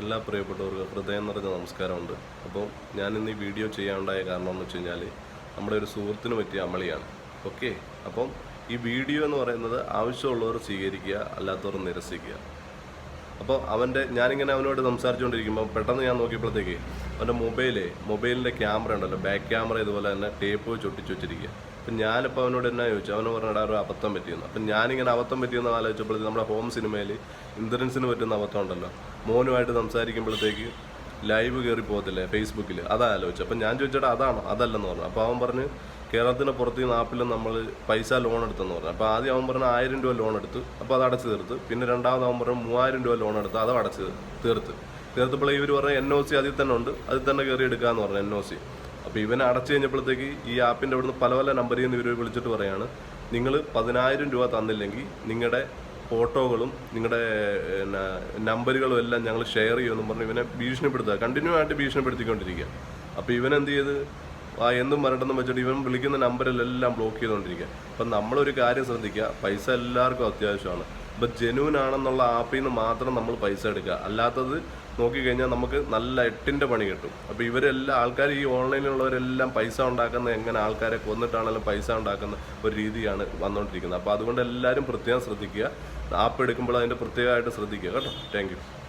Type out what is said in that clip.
എല്ലാ പ്രിയപ്പെട്ടവർക്കും ഹൃദയം നിറഞ്ഞ നമസ്കാരമുണ്ട്. അപ്പോൾ ഞാൻ ഇന്ന് ഈ വീഡിയോ ചെയ്യാനുണ്ടായ കാരണം എന്ന് വെച്ച് കഴിഞ്ഞാൽ നമ്മുടെ ഒരു സുഹൃത്തിന് പറ്റിയ അമളിയാണ്. ഓക്കെ? അപ്പം ഈ വീഡിയോ എന്ന് പറയുന്നത് ആവശ്യമുള്ളവർ സ്വീകരിക്കുക അല്ലാത്തവർ നിരസിക്കുക. അപ്പോൾ അവന്റെ ഞാനിങ്ങനെ അവനോട് സംസാരിച്ചുകൊണ്ടിരിക്കുമ്പോൾ പെട്ടെന്ന് ഞാൻ നോക്കിയപ്പോഴത്തേക്ക് അവന്റെ മൊബൈലേ മൊബൈലിന്റെ ക്യാമറ ഉണ്ടല്ലോ ബാക്ക് ക്യാമറ ഇതുപോലെ തന്നെ ടേപ്പ് ചൊട്ടിച്ച് വെച്ചിരിക്കുക അപ്പം ഞാനിപ്പോൾ അവനോട് എന്നാ ചോദിച്ചു? അവന് പറഞ്ഞിടാ ഒരു അബദ്ധം പറ്റിയെന്ന്. അപ്പം ഞാനിങ്ങനെ അബദ്ധം പറ്റിയെന്ന് ആലോചിച്ചപ്പോഴത്തേക്ക് നമ്മുടെ ഹോം സിനിമയിൽ ഇന്ദ്രൻസിന് പറ്റുന്ന അബദ്ധം ഉണ്ടല്ലോ. മോനുമായിട്ട് സംസാരിക്കുമ്പോഴത്തേക്ക് ലൈവ് കയറി പോകത്തില്ലേ ഫേസ്ബുക്കിൽ അതാ ആലോചിച്ചു അപ്പം ഞാൻ ചോദിച്ചേട്ടാ അതാണോ? അതല്ലെന്ന് പറഞ്ഞു. അപ്പോൾ അവൻ പറഞ്ഞ് കേരളത്തിന് പുറത്ത് ആപ്പിൽ നമ്മൾ പൈസ ലോൺ എടുത്തെന്ന് പറഞ്ഞു. അപ്പോൾ ആദ്യം അവൻ പറഞ്ഞ ആയിരം രൂപ ലോൺ എടുത്തു. അപ്പോൾ അത് അടച്ചു തീർത്ത്. പിന്നെ രണ്ടാമത് അവൻ പറഞ്ഞു മൂവായിരം രൂപ ലോൺ എടുത്ത്. അത് അടച്ച് തീർത്ത്. തീർത്തപ്പോൾ ഇവർ പറഞ്ഞ എൻ ഒ സി അതിൽ തന്നെ ഉണ്ട്. അതിൽ തന്നെ കയറി എടുക്കാമെന്ന് പറഞ്ഞു എൻ ഒ സി അപ്പോൾ ഇവനെ അടച്ചു കഴിഞ്ഞപ്പോഴത്തേക്ക് ഈ ആപ്പിന്റെ അവിടുന്ന് പല പല നമ്പറിൽ നിന്ന് ഇവർ വിളിച്ചിട്ട് പറയാണ് നിങ്ങൾ പതിനായിരം രൂപ തന്നില്ലെങ്കിൽ നിങ്ങളുടെ ഫോട്ടോകളും നിങ്ങളുടെ നമ്പറുകളും എല്ലാം ഞങ്ങൾ ഷെയർ ചെയ്യുമെന്നും പറഞ്ഞ് ഇവനെ ഭീഷണിപ്പെടുത്തുക. കണ്ടിന്യൂ ആയിട്ട് ഭീഷണിപ്പെടുത്തിക്കൊണ്ടിരിക്കുക. അപ്പോൾ ഇവൻ ചെയ്ത് ആ എന്തും വരട്ടെന്ന് വെച്ചിട്ട് ഇവൻ വിളിക്കുന്ന നമ്പറിലെല്ലാം ബ്ലോക്ക് ചെയ്തുകൊണ്ടിരിക്കുക. അപ്പം നമ്മളൊരു കാര്യം ശ്രദ്ധിക്കുക പൈസ എല്ലാവർക്കും അത്യാവശ്യമാണ്. ഇപ്പം ജെനുവിൻ ആണെന്നുള്ള ആപ്പിൽ നിന്ന് മാത്രം നമ്മൾ പൈസ എടുക്കുക. അല്ലാത്തത് നോക്കിക്കഴിഞ്ഞാൽ നമുക്ക് നല്ല എട്ടിന്റെ പണി കിട്ടും. അപ്പോൾ ഇവരെല്ലാം ആൾക്കാർ ഈ ഓൺലൈനിലുള്ളവരെല്ലാം പൈസ ഉണ്ടാക്കുന്ന എങ്ങനെ ആൾക്കാരെ കൊന്നിട്ടാണെങ്കിലും പൈസ ഉണ്ടാക്കുന്ന ഒരു രീതിയാണ് വന്നുകൊണ്ടിരിക്കുന്നത്. അപ്പോൾ അതുകൊണ്ട് എല്ലാവരും പ്രത്യേകം ശ്രദ്ധിക്കുക. ആപ്പ് എടുക്കുമ്പോൾ അതിന്റെ പ്രത്യേകമായിട്ട് ശ്രദ്ധിക്കുക. കേട്ടോ. താങ്ക്